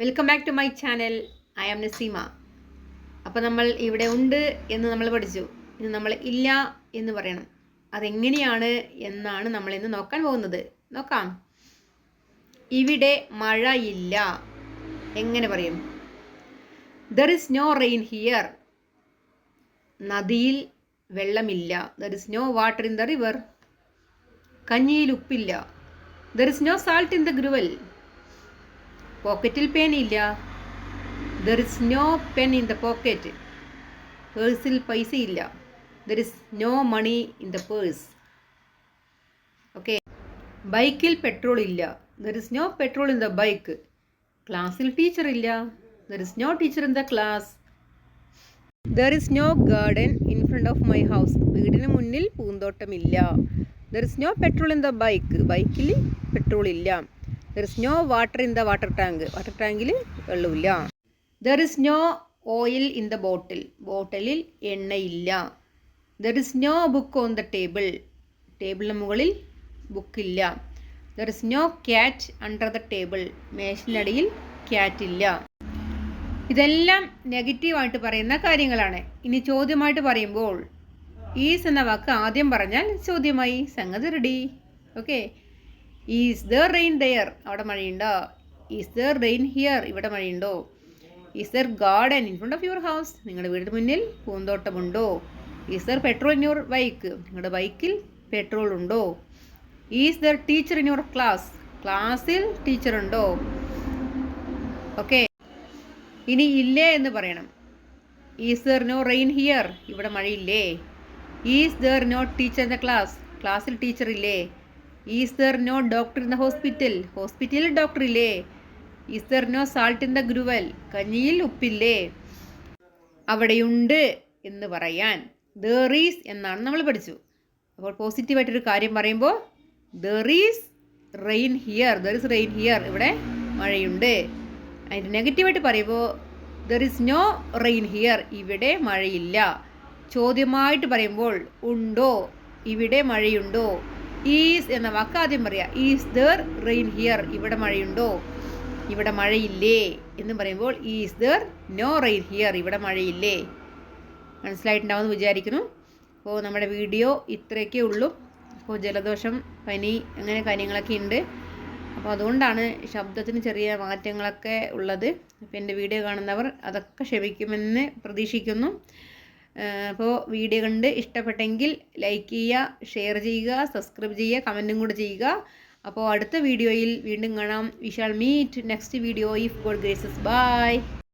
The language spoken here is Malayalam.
Welcome back to my channel I am Naseema അപ്പോൾ നമ്മൾ ഇവിടെ ഉണ്ട് എന്ന് നമ്മൾ പഠിച്ചു. ഇനി നമ്മൾ ഇല്ല എന്ന് പറയണം. അതെങ്ങനെയാണ് എന്നാണ് നമ്മൾ ഇന്ന് നോക്കാൻ പോകുന്നത്. നോക്കാം. ഇവിടെ മഴയില്ല എങ്ങനെ പറയും? There is no rain here നദിയിൽ വെള്ളമില്ല. There is no water in the river കഞ്ഞിയിൽ ഉപ്പില്ല. There is no salt in the gruel പോക്കറ്റിൽ പേനയില്ല there is no pen in the pocket പേഴ്സിൽ പൈസ ഇല്ല. There is no money in the purse okay ബൈക്കിൽ പെട്രോൾ ഇല്ല. There is no petrol in the bike ക്ലാസ്സിൽ ടീച്ചർ ഇല്ല. There is no teacher in the class there is no garden in front of my house വീടിന് മുന്നിൽ പൂന്തോട്ടമില്ല. There is no petrol in the bike ബൈക്കിൽ പെട്രോൾ ഇല്ല. There is no water in the water tank water ടാങ്കിൽ വെള്ളമില്ല. There is no oil in the bottle ബോട്ടിലിൽ എണ്ണയില്ല. There is no book on the table ടേബിളിന് മുകളിൽ ബുക്കില്ല there is no cat under the table മേശിനടിയിൽ cat ഇല്ല. ഇതെല്ലാം നെഗറ്റീവായിട്ട് പറയുന്ന കാര്യങ്ങളാണ്. ഇനി ചോദ്യമായിട്ട് പറയുമ്പോൾ ഈസ് എന്ന വാക്ക് ആദ്യം പറഞ്ഞാൽ ചോദ്യമായി. സംഗതി ready okay is there rain there അവിടെ മഴയുണ്ടോ? ഈസ് ദർ റെയിൻ ഹിയർ ഇവിടെ മഴയുണ്ടോ? Is there garden in front of your house നിങ്ങളുടെ വീടിന് മുന്നിൽ പൂന്തോട്ടമുണ്ടോ? Is there petrol in your bike നിങ്ങളുടെ ബൈക്കിൽ പെട്രോൾ ഉണ്ടോ? Is there teacher in your class ക്ലാസ്സിൽ ടീച്ചർ ഉണ്ടോ? ഓക്കെ ഇനി ഇല്ലേ എന്ന് പറയണം. Is there no rain here ഇവിടെ മഴയില്ലേ? Is there no teacher in the class ക്ലാസ്സിൽ ടീച്ചർ ഇല്ലേ? Is there no doctor in the hospital. ഹോസ്പിറ്റലിൽ ഡോക്ടർ ഇല്ലേ is there no salt in the gruel. കഞ്ഞിയിൽ ഉപ്പില്ലേ? അവിടെയുണ്ട് എന്ന് പറയാൻ. ദർ ഈസ് എന്നാണ് നമ്മൾ പഠിച്ചു. അപ്പോൾ പോസിറ്റീവായിട്ടൊരു കാര്യം പറയുമ്പോൾ there is rain here there is rain here ഇവിടെ മഴയുണ്ട്. അതിന്റെ നെഗറ്റീവായിട്ട് പറയുമ്പോൾ there is no rain here ഇവിടെ മഴയില്ല. ചോദ്യമായിട്ട് പറയുമ്പോൾ ഉണ്ടോ? ഇവിടെ മഴയുണ്ടോ? ഈസ് എന്ന വാക്ക് ആദ്യം പറയാം ഈസ് ദർ റെയിൻ ഹിയർ ഇവിടെ മഴയുണ്ടോ? ഇവിടെ മഴയില്ലേ? എന്ന് പറയുമ്പോൾ is there no rain here ഇവിടെ മഴയില്ലേ? മനസ്സിലായിട്ടുണ്ടാവുമെന്ന് വിചാരിക്കുന്നു. അപ്പോൾ നമ്മുടെ വീഡിയോ ഇത്രയൊക്കെ ഉള്ളൂ. അപ്പോൾ ജലദോഷം പനി അങ്ങനെ കാര്യങ്ങളൊക്കെ ഉണ്ട്. അപ്പോൾ അതുകൊണ്ടാണ് ശബ്ദത്തിന് ചെറിയ മാറ്റങ്ങളൊക്കെ ഉള്ളത്. അപ്പോൾ എന്റെ വീഡിയോ കാണുന്നവർ അതൊക്കെ ക്ഷമിക്കുമെന്ന് പ്രതീക്ഷിക്കുന്നു. അപ്പോൾ വീഡിയോ കണ്ട് ഇഷ്ടപ്പെട്ടെങ്കിൽ ലൈക്ക് ചെയ്യുക ഷെയർ ചെയ്യുക സബ്സ്ക്രൈബ് ചെയ്യുക കമന്റും കൂടെ ചെയ്യുക. അപ്പോൾ അടുത്ത വീഡിയോയിൽ വീണ്ടും കാണാം. We shall meet next video if God graces bye